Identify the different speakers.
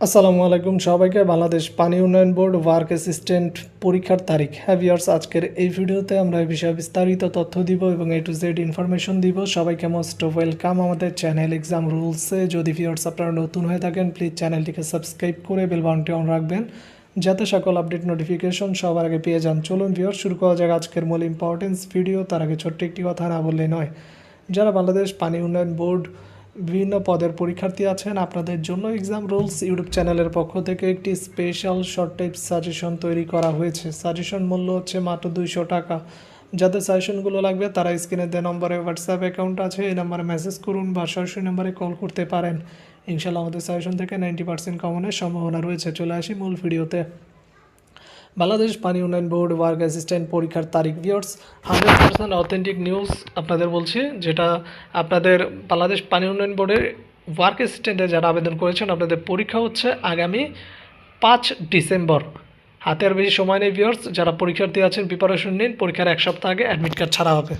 Speaker 1: আসসালামু আলাইকুম সবাইকে। বাংলাদেশ পানি উন্নয়ন বোর্ড ওয়ার্ক অ্যাসিস্ট্যান্ট পরীক্ষার তারিখ। হ্যাঁ ভিউয়ার্স আজকের এই ভিডিওতে আমরা এই বিষয়ে বিস্তারিত তথ্য দিব এবং এ টু জেড ইনফরমেশন দিব। সবাইকে মোস্ট ওয়েলকাম আমাদের চ্যানেল এক্সাম রুলসে যদি ভিউয়ার্স আপনারা নতুন হয়ে থাকেন প্লিজ চ্যানেলটিকে সাবস্ক্রাইব করে বেল বাটনটি অন রাখবেন, যাতে সকল আপডেট নোটিফিকেশন সবার আগে পেয়ে যান। চলুন ভিউয়ার্স শুরু করা যাক আজকের মূল ইম্পর্টেন্স ভিডিও তার আগে ছোট্ট একটি কথা না বললে নয়। যারা বাংলাদেশ পানি উন্নয়ন বোর্ড বিভিন্ন পদের পরীক্ষার্থী আছেন। আপনাদের জন্য এক্সাম রুলস ইউটিউব চ্যানেলের পক্ষ থেকে একটি স্পেশাল শর্ট টাইপ সাজেশন তৈরি করা হয়েছে। সাজেশন মূল্য হচ্ছে মাত্র দুইশো টাকা। যাদের সাজেশনগুলো লাগবে, তারা স্ক্রিনে দেওয়া নম্বরে হোয়াটসঅ্যাপ অ্যাকাউন্ট আছে, এই নাম্বারে মেসেজ করুন বা সরাসরি নাম্বারে কল করতে পারেন। ইনশাল্লাহ আমাদের সাজেশন থেকে নাইনটি পার্সেন্ট কমনের সম্ভাবনা রয়েছে। চলে আসি মূল ভিডিওতে বাংলাদেশ পানি উন্নয়ন বোর্ড ওয়ার্ক অ্যাসিস্ট্যান্ট পরীক্ষার তারিখ। Viewers hundred percent authentic news আপনাদের বলছি, যেটা আপনাদের বাংলাদেশ পানি উন্নয়ন বোর্ডের ওয়ার্ক অ্যাসিস্ট্যান্টে যারা আবেদন করেছেন, আপনাদের পরীক্ষা হচ্ছে আগামী পাঁচ ডিসেম্বর। হাতের বেশি সময় নেই ভিওর্স যারা পরীক্ষার্থী আছেন প্রিপারেশন নিন, পরীক্ষার এক সপ্তাহ আগে অ্যাডমিট কার্ড ছাড়া হবে।